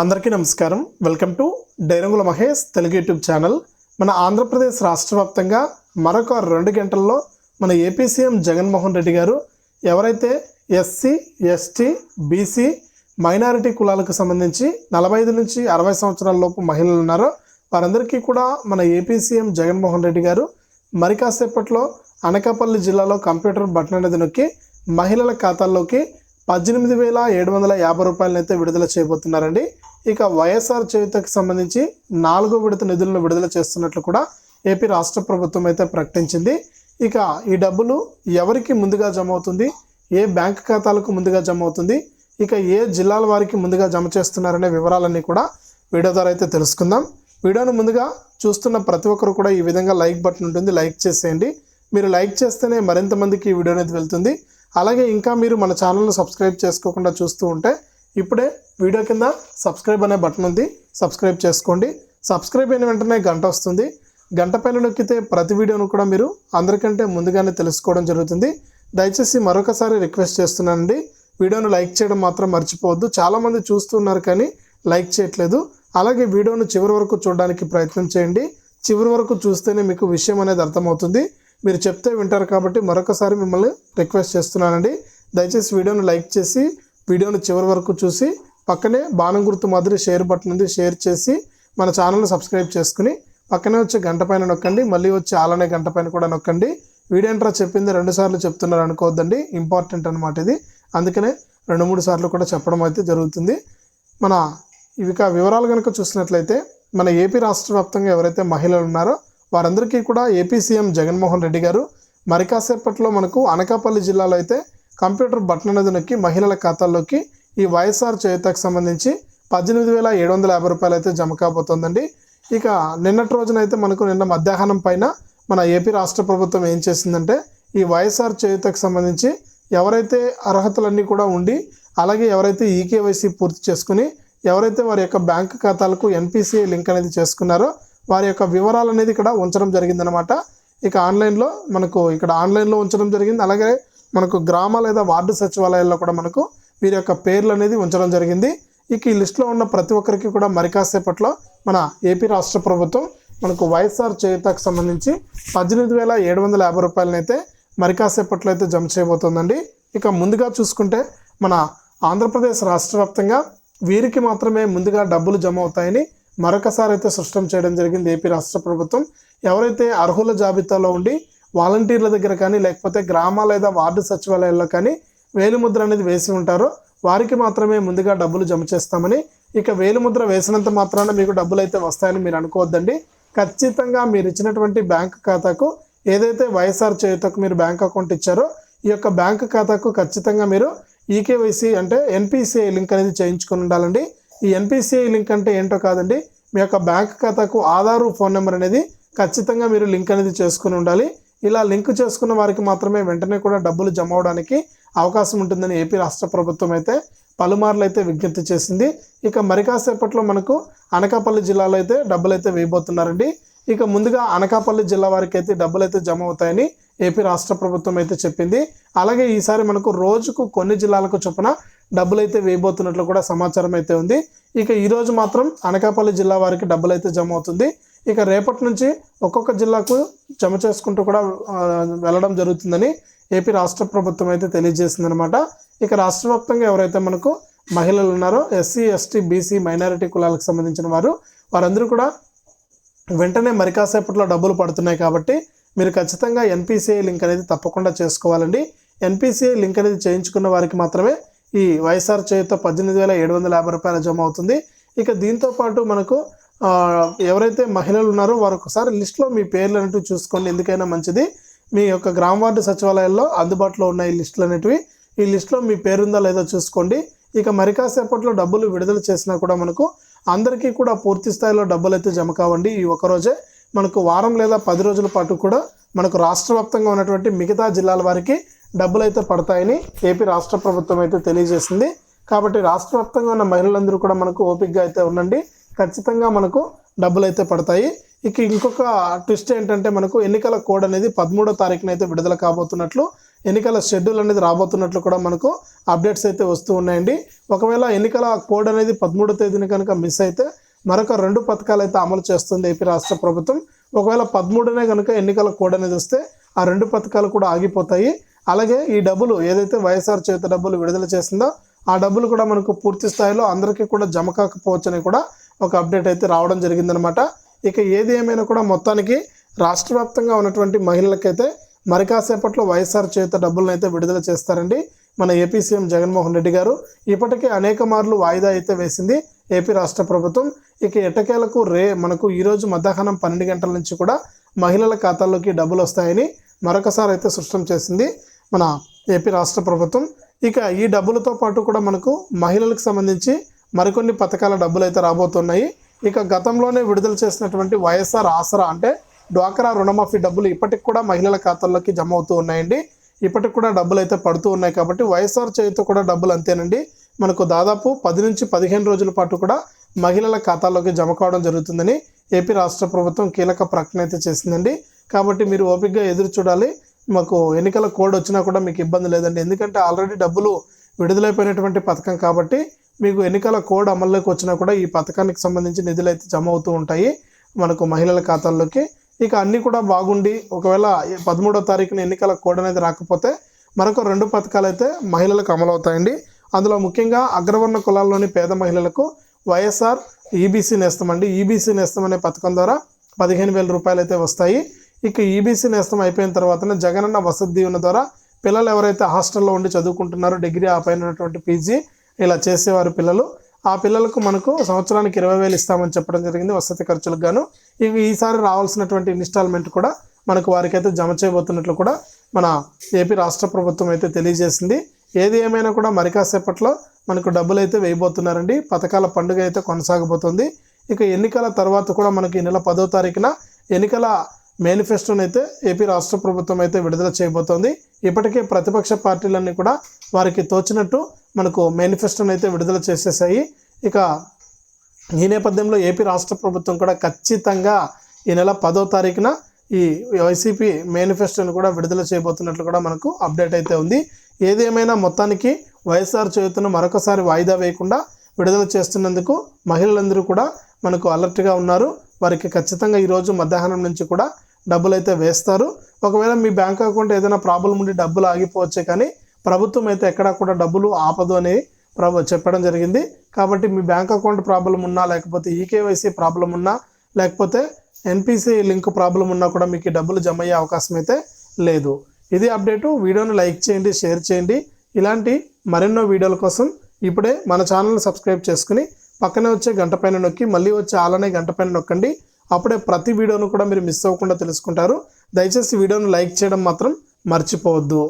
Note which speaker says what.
Speaker 1: అందరికీ నమస్కారం. Welcome to డైరంగుల మహేష్ తెలుగు యూట్యూబ్ ఛానల్. మన ఆంధ్రప్రదేశ్ రాష్ట్ర వ్యాప్తంగా మరొక రెండు గంటల్లో మన ఏపీ సీఎం జగన్మోహన్ రెడ్డి గారు ఎవరైతే ఎస్సీ ఎస్టీ బీసీ మైనారిటీ కులాలకు సంబంధించి నలభై ఐదు నుంచి అరవై సంవత్సరాల లోపు మహిళలు ఉన్నారో వారందరికీ కూడా మన ఏపీ సీఎం జగన్మోహన్ రెడ్డి గారు మరి కాసేపట్లో అనకాపల్లి జిల్లాలో కంప్యూటర్ బటన్ అనేది నొక్కి మహిళల ఖాతాల్లోకి పద్దెనిమిది వేల ఏడు వందల యాభై రూపాయలను అయితే విడుదల చేయబోతున్నారండి. ఇక వైఎస్ఆర్ చేయుతకు సంబంధించి నాలుగో విడత నిధులను విడుదల చేస్తున్నట్లు కూడా ఏపీ రాష్ట్ర ప్రభుత్వం అయితే ప్రకటించింది. ఇక ఈ డబ్బులు ఎవరికి ముందుగా జమ అవుతుంది? ఏ బ్యాంక్ ఖాతాలకు ముందుగా జమ అవుతుంది? ఇక ఏ జిల్లాల వారికి ముందుగా జమ చేస్తున్నారనే వివరాలన్నీ కూడా వీడియో ద్వారా అయితే తెలుసుకుందాం. వీడియోను ముందుగా చూస్తున్న ప్రతి ఒక్కరు కూడా ఈ విధంగా లైక్ బటన్ ఉంటుంది. లైక్ చేసేయండి. మీరు లైక్ చేస్తేనే మరింత మందికి ఈ వీడియో అనేది వెళ్తుంది. అలాగే ఇంకా మీరు మన ఛానల్ను సబ్స్క్రైబ్ చేసుకోకుండా చూస్తూ ఉంటే ఇప్పుడే వీడియో కింద సబ్స్క్రైబ్ అనే బటన్ ఉంది. సబ్స్క్రైబ్ చేసుకోండి. సబ్స్క్రైబ్ అయిన వెంటనే గంట వస్తుంది. గంట పైన నొక్కితే ప్రతి వీడియోను కూడా మీరు అందరికంటే ముందుగానే తెలుసుకోవడం జరుగుతుంది. దయచేసి మరొకసారి రిక్వెస్ట్ చేస్తున్నానండి. వీడియోను లైక్ చేయడం మాత్రం మర్చిపోవద్దు. చాలామంది చూస్తున్నారు కానీ లైక్ చేయట్లేదు. అలాగే వీడియోను చివరి వరకు చూడడానికి ప్రయత్నం చేయండి. చివరి వరకు చూస్తేనే మీకు విషయం అనేది అర్థమవుతుంది. మీరు చెప్తే వింటారు కాబట్టి మరొకసారి మిమ్మల్ని రిక్వెస్ట్ చేస్తున్నానండి. దయచేసి వీడియోను లైక్ చేసి వీడియోను చివరి వరకు చూసి పక్కనే బాణం గుర్తు మాదిరి షేర్ బటన్ ఉంది షేర్ చేసి మన ఛానల్ని సబ్స్క్రైబ్ చేసుకుని పక్కనే వచ్చే గంట పైన నొక్కండి మళ్ళీ వచ్చి ఆలనే గంట పైన కూడా నొక్కండి. వీడియో ఎంట్రా చెప్పింది రెండు సార్లు చెప్తున్నారు అనుకోవద్దండి ఇంపార్టెంట్ అనమాట ఇది. అందుకనే రెండు మూడు సార్లు కూడా చెప్పడం అయితే జరుగుతుంది. మన ఇవిక వివరాలు కనుక చూసినట్లయితే మన ఏపీ రాష్ట్ర వ్యాప్తంగా ఎవరైతే మహిళలు ఉన్నారో వారందరికీ కూడా ఏపీ సీఎం జగన్మోహన్ రెడ్డి గారు మరి కాసేపట్లో మనకు అనకాపల్లి జిల్లాలో అయితే కంప్యూటర్ బటన్ అనేది నొక్కి మహిళల ఖాతాల్లోకి ఈ వైఎస్ఆర్ చేయుతకు సంబంధించి పద్దెనిమిది వేల ఏడు వందల యాభై రూపాయలు అయితే జమ కాబోతోందండి. ఇక నిన్నటి రోజున అయితే మనకు నిన్న మధ్యాహ్నం పైన మన ఏపీ రాష్ట్ర ప్రభుత్వం ఏం చేసిందంటే ఈ వైఎస్ఆర్ చేయుతకు సంబంధించి ఎవరైతే అర్హతలన్నీ కూడా ఉండి అలాగే ఎవరైతే ఈకేవైసీ పూర్తి చేసుకుని ఎవరైతే వారి యొక్క బ్యాంక్ ఖాతాలకు ఎన్పిసిఐ లింక్ అనేది చేసుకున్నారో వారి యొక్క వివరాలు అనేది ఇక్కడ ఉంచడం జరిగిందనమాట ఇక ఆన్లైన్లో మనకు ఇక్కడ ఆన్లైన్లో ఉంచడం జరిగింది. అలాగే మనకు గ్రామ లేదా వార్డు సచివాలయాల్లో కూడా మనకు వీరి యొక్క పేర్లు అనేది ఉంచడం జరిగింది. ఇక ఈ లిస్టులో ఉన్న ప్రతి ఒక్కరికి కూడా మరి కాసేపట్లో మన ఏపీ రాష్ట్ర ప్రభుత్వం మనకు వైఎస్ఆర్ చేయుతకు సంబంధించి పద్దెనిమిది వేల ఏడు వందల యాభై రూపాయలనైతే మరి కాసేపట్లో అయితే జమ చేయబోతోందండి. ఇక ముందుగా చూసుకుంటే మన ఆంధ్రప్రదేశ్ రాష్ట్ర వ్యాప్తంగా వీరికి మాత్రమే ముందుగా డబ్బులు జమ అవుతాయని మరొకసారి అయితే సృష్టం చేయడం జరిగింది ఏపీ రాష్ట్ర ప్రభుత్వం. ఎవరైతే అర్హుల జాబితాలో ఉండి వాలంటీర్ల దగ్గర కానీ లేకపోతే గ్రామ లేదా వార్డు సచివాలయాల్లో కానీ వేలిముద్ర అనేది వేసి ఉంటారో వారికి మాత్రమే ముందుగా డబ్బులు జమ చేస్తామని ఇక వేలిముద్ర వేసినంత మాత్రాన మీకు డబ్బులు అయితే వస్తాయని మీరు అనుకోవద్దండి. ఖచ్చితంగా మీరు ఇచ్చినటువంటి బ్యాంక్ ఖాతాకు ఏదైతే వైఎస్ఆర్ చేయుతకు మీరు బ్యాంక్ అకౌంట్ ఇచ్చారో ఈ యొక్క బ్యాంక్ ఖాతాకు ఖచ్చితంగా మీరు ఈకేవైసీ అంటే ఎన్పిసిఐ లింక్ అనేది చేయించుకొని ఉండాలండి. ఈ ఎన్పిసిఐ లింక్ అంటే ఏంటో కాదండి మీ యొక్క బ్యాంక్ ఖాతాకు ఆధారు ఫోన్ నెంబర్ అనేది ఖచ్చితంగా మీరు లింక్ అనేది చేసుకుని ఉండాలి. ఇలా లింక్ చేసుకున్న వారికి మాత్రమే వెంటనే కూడా డబ్బులు జమ అవడానికి అవకాశం ఉంటుందని ఏపీ రాష్ట్ర ప్రభుత్వం అయితే పలుమార్లు అయితే విజ్ఞప్తి చేసింది. ఇక మరి కాసేపట్లో మనకు అనకాపల్లి జిల్లాలో అయితే డబ్బులు అయితే వేయబోతున్నారండి. ఇక ముందుగా అనకాపల్లి జిల్లా వారికి అయితే డబ్బులు అయితే జమ అవుతాయని ఏపీ రాష్ట్ర ప్రభుత్వం అయితే చెప్పింది. అలాగే ఈసారి మనకు రోజుకు కొన్ని జిల్లాలకు చొప్పున డబ్బులు అయితే వేయబోతున్నట్లు కూడా సమాచారం అయితే ఉంది. ఇక ఈరోజు మాత్రం అనకాపల్లి జిల్లా వారికి డబ్బులు అయితే జమ అవుతుంది ఇక రేపటి నుంచి ఒక్కొక్క జిల్లాకు జమ చేసుకుంటూ కూడా వెళ్ళడం జరుగుతుందని ఏపీ రాష్ట్ర ప్రభుత్వం అయితే తెలియజేసింది అనమాట ఇక రాష్ట్ర వ్యాప్తంగా ఎవరైతే మనకు మహిళలు ఉన్నారో ఎస్సీ ఎస్టీ బీసీ మైనారిటీ కులాలకు సంబంధించిన వారు వారందరూ కూడా వెంటనే మరి కాసేపట్లో డబ్బులు పడుతున్నాయి కాబట్టి మీరు ఖచ్చితంగా ఎన్పిసిఐ లింక్ అనేది తప్పకుండా చేసుకోవాలండి. ఎన్పిసిఐ లింక్ అనేది చేయించుకున్న వారికి మాత్రమే ఈ వైఎస్ఆర్ చేత పద్దెనిమిది వేల ఏడు వందల యాభై రూపాయలు జమ అవుతుంది. ఇక దీంతో పాటు మనకు ఎవరైతే మహిళలు ఉన్నారో వారు ఒకసారి లిస్ట్లో మీ పేర్లు అనేవి చూసుకోండి. ఎందుకైనా మంచిది. మీ యొక్క గ్రామ వార్డు సచివాలయాల్లో అందుబాటులో ఉన్న ఈ లిస్టులు అనేటివి ఈ లిస్ట్లో మీ పేరుందా లేదో చూసుకోండి. ఇక మరి కాసేపట్లో డబ్బులు విడుదల చేసినా కూడా మనకు అందరికీ కూడా పూర్తి స్థాయిలో డబ్బులు అయితే జమ కావండి ఈ ఒక రోజే. మనకు వారం లేదా పది రోజుల పాటు కూడా మనకు రాష్ట్ర వ్యాప్తంగా ఉన్నటువంటి మిగతా జిల్లాల వారికి డబ్బులు అయితే పడతాయని ఏపీ రాష్ట్ర ప్రభుత్వం అయితే తెలియజేసింది. కాబట్టి రాష్ట్ర వ్యాప్తంగా ఉన్న మహిళలందరూ కూడా మనకు ఓపికగా అయితే ఉండండి. ఖచ్చితంగా మనకు డబ్బులు అయితే పడతాయి. ఇక ఇంకొక ట్విస్ట్ ఏంటంటే మనకు ఎన్నికల కోడ్ అనేది పదమూడో తారీఖున అయితే విడుదల కాబోతున్నట్లు ఎన్నికల షెడ్యూల్ అనేది రాబోతున్నట్లు కూడా మనకు అప్డేట్స్ అయితే వస్తూ ఉన్నాయండి. ఒకవేళ ఎన్నికల కోడ్ అనేది పదమూడో తేదీన కనుక మిస్ అయితే మరొక రెండు పథకాలు అయితే అమలు చేస్తుంది ఏపీ రాష్ట్ర ప్రభుత్వం. ఒకవేళ పదమూడునే కనుక ఎన్నికల కోడ్ అనేది వస్తే ఆ రెండు పథకాలు కూడా ఆగిపోతాయి. అలాగే ఈ డబ్బులు ఏదైతే వైఎస్ఆర్ చేత డబ్బులు విడుదల చేసిందో ఆ డబ్బులు కూడా మనకు పూర్తి స్థాయిలో అందరికీ కూడా జమ కాకపోవచ్చని కూడా ఒక అప్డేట్ అయితే రావడం జరిగిందనమాట. ఇక ఏది ఏమైనా కూడా మొత్తానికి రాష్ట్ర వ్యాప్తంగా ఉన్నటువంటి మహిళలకైతే మరి కాసేపట్లో వైఎస్ఆర్ చేత డబ్బులను అయితే విడుదల చేస్తారండి మన ఏపీ సీఎం జగన్మోహన్ రెడ్డి గారు. ఇప్పటికే అనేక మార్లు వాయిదా అయితే వేసింది. ఏపీ రాష్ట్ర ప్రభుత్వం ఇక ఎట్టకేలకు రే మనకు ఈరోజు మధ్యాహ్నం పన్నెండు గంటల నుంచి కూడా మహిళల ఖాతాల్లోకి డబ్బులు వస్తాయని మరొకసారి అయితే స్పష్టం చేసింది మన ఏపీ రాష్ట్ర ప్రభుత్వం. ఇక ఈ డబ్బులతో పాటు కూడా మనకు మహిళలకు సంబంధించి మరికొన్ని పథకాల డబ్బులు అయితే రాబోతున్నాయి. ఇక గతంలోనే విడుదల చేసినటువంటి వైఎస్ఆర్ ఆసరా అంటే డ్వాక్రా రుణమాఫీ డబ్బులు ఇప్పటికి కూడా మహిళల ఖాతాల్లోకి జమ అవుతూ ఉన్నాయండి. ఇప్పటికి కూడా డబ్బులు అయితే పడుతూ ఉన్నాయి కాబట్టి వైఎస్ఆర్ చేతితో కూడా డబ్బులు అంతేనండి. మనకు దాదాపు పది నుంచి పదిహేను రోజుల పాటు కూడా మహిళల ఖాతాలోకి జమ కావడం జరుగుతుందని ఏపీ రాష్ట్ర ప్రభుత్వం కీలక ప్రకటన అయితే చేసిందండి. కాబట్టి మీరు ఓపికగా ఎదురు చూడాలి. మాకు ఎన్నికల కోడ్ వచ్చినా కూడా మీకు ఇబ్బంది లేదండి. ఎందుకంటే ఆల్రెడీ డబ్బులు విడుదలైపోయినటువంటి పథకం కాబట్టి మీకు ఎన్నికల కోడ్ అమల్లోకి వచ్చినా కూడా ఈ పథకానికి సంబంధించి నిధులు అయితే జమ అవుతూ ఉంటాయి మనకు మహిళల ఖాతాల్లోకి. ఇక అన్నీ కూడా బాగుండి ఒకవేళ పదమూడో తారీఖున ఎన్నికల కోడ్ అనేది రాకపోతే మరొక రెండు పథకాలు అయితే మహిళలకు అమలవుతాయండి. అందులో ముఖ్యంగా అగ్రవర్ణ కులాల్లోని పేద మహిళలకు వైఎస్ఆర్ ఈబీసీ నేస్తం అండి. ఈబీసీ నేస్తం అనే పథకం ద్వారా పదిహేను వేల రూపాయలు అయితే వస్తాయి. ఇక ఈబీసీ నేస్తం అయిపోయిన తర్వాత జగనన్న వసతి దీవెన ద్వారా పిల్లలు ఎవరైతే హాస్టల్లో ఉండి చదువుకుంటున్నారో డిగ్రీ ఆపైనటువంటి పీజీ ఇలా చేసేవారు పిల్లలు. ఆ పిల్లలకు మనకు సంవత్సరానికి ఇరవై వేలు ఇస్తామని చెప్పడం జరిగింది వసతి ఖర్చులకు గాను. ఇవి ఈసారి రావాల్సినటువంటి ఇన్స్టాల్మెంట్ కూడా మనకు వారికైతే జమ చేయబోతున్నట్లు కూడా మన ఏపీ రాష్ట్ర ప్రభుత్వం అయితే తెలియజేసింది. ఏది ఏమైనా కూడా మరికాసేపట్లో మనకు డబ్బులు అయితే వేయబోతున్నారండి. పథకాల పండుగ అయితే కొనసాగబోతుంది. ఇక ఎన్నికల తర్వాత కూడా మనకి ఈ నెల పదో తారీఖున ఎన్నికల మేనిఫెస్టోని అయితే ఏపీ రాష్ట్ర ప్రభుత్వం అయితే విడుదల చేయబోతోంది. ఇప్పటికే ప్రతిపక్ష పార్టీలన్నీ కూడా వారికి తోచినట్టు మనకు మేనిఫెస్టోని అయితే విడుదల చేసేసాయి ఇక ఈ నేపథ్యంలో ఏపీ రాష్ట్ర ప్రభుత్వం కూడా ఖచ్చితంగా ఈ నెల పదో తారీఖున ఈ వైసీపీ మేనిఫెస్టోని కూడా విడుదల చేయబోతున్నట్లు కూడా మనకు అప్డేట్ అయితే ఉంది. ఏదేమైనా మొత్తానికి వైఎస్ఆర్ చేతును మరొకసారి వాయిదా వేయకుండా విడుదల చేస్తున్నందుకు మహిళలందరూ కూడా మనకు అలర్ట్గా ఉన్నారు. వారికి ఖచ్చితంగా ఈరోజు మధ్యాహ్నం నుంచి కూడా డబ్బులు అయితే వేస్తారు. ఒకవేళ మీ బ్యాంక్ అకౌంట్ ఏదైనా ప్రాబ్లం ఉండి డబ్బులు ఆగిపోవచ్చే కానీ ప్రభుత్వం అయితే ఎక్కడా కూడా డబ్బులు ఆపదు అని ప్రభు చెప్పడం జరిగింది. కాబట్టి మీ బ్యాంక్ అకౌంట్ ప్రాబ్లం ఉన్నా లేకపోతే ఈకేవైసీ ప్రాబ్లం ఉన్నా లేకపోతే ఎన్పిసి లింక్ ప్రాబ్లం ఉన్నా కూడా మీకు డబ్బులు జమ అయ్యే అవకాశం అయితే లేదు. ఇది అప్డేటు. వీడియోని లైక్ చేయండి షేర్ చేయండి. ఇలాంటి మరెన్నో వీడియోల కోసం ఇప్పుడే మన ఛానల్ని సబ్స్క్రైబ్ చేసుకుని పక్కనే వచ్చే గంట పైన నొక్కి మళ్ళీ వచ్చే ఆలనే గంట పైన నొక్కండి. అప్పుడే ప్రతి వీడియోను కూడా మీరు మిస్ అవ్వకుండా తెలుసుకుంటారు. దయచేసి వీడియోను లైక్ చేయడం మాత్రం మర్చిపోవద్దు.